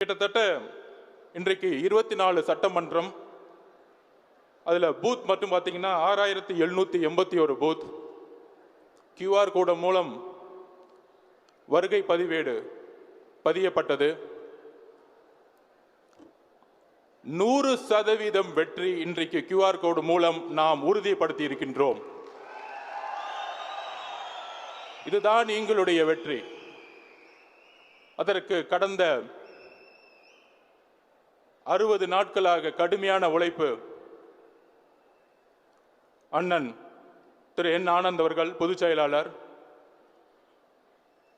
கிட்டத்தட்ட இன்றைக்கு இருபத்தி நாலு சட்டமன்றம் அதில் பூத் மட்டும் பார்த்தீங்கன்னா ஆறாயிரத்தி எழுநூற்றி எண்பத்தி ஒரு பூத். கியூஆர் கோடு மூலம் வருகை பதிவேடு பதியப்பட்டது. நூறு சதவீதம் வெற்றி இன்றைக்கு கியூஆர் கோடு மூலம் நாம் உறுதிப்படுத்தி இருக்கின்றோம். இதுதான் எங்களுடைய வெற்றி. அதற்கு கடந்த அறுபது நாட்களாக கடுமையான உழைப்பு. அண்ணன் திரு என் ஆனந்த் அவர்கள் பொதுச் செயலாளர்.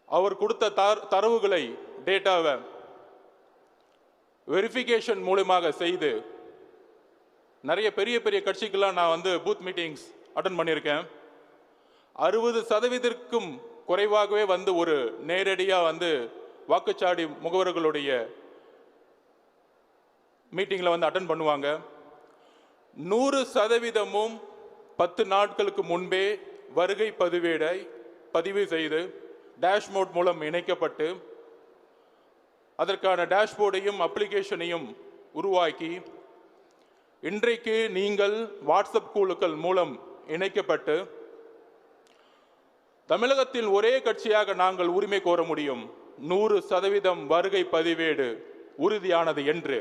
அவர் கொடுத்த தர- தரவுகளை டேட்டாவை வெரிஃபிகேஷன் மூலமாக செய்து நிறைய பெரிய பெரிய கட்சிக்கெல்லாம் நான் வந்து பூத் மீட்டிங்ஸ் அட்டன் பண்ணியிருக்கேன். அறுபது சதவீதத்திற்கும் குறைவாகவே வந்து ஒரு நேரடியாக வந்து வாக்குச்சாடி முகவர்களுடைய மீட்டிங்கில் வந்து அட்டன் பண்ணுவாங்க. நூறு சதவீதமும் பத்து நாட்களுக்கு முன்பே வருகை பதிவேடை பதிவு செய்து டேஷ்போர்ட் மூலம் இணைக்கப்பட்டு அதற்கான டேஷ்போர்டையும் அப்ளிகேஷனையும் உருவாக்கி இன்றைக்கு நீங்கள் வாட்ஸ்அப் குழுக்கள் மூலம் இணைக்கப்பட்டு தமிழகத்தில் ஒரே கட்சியாக நாங்கள் உரிமை கோர முடியும். நூறு சதவீதம் வருகை பதிவேடு உறுதியானது என்று.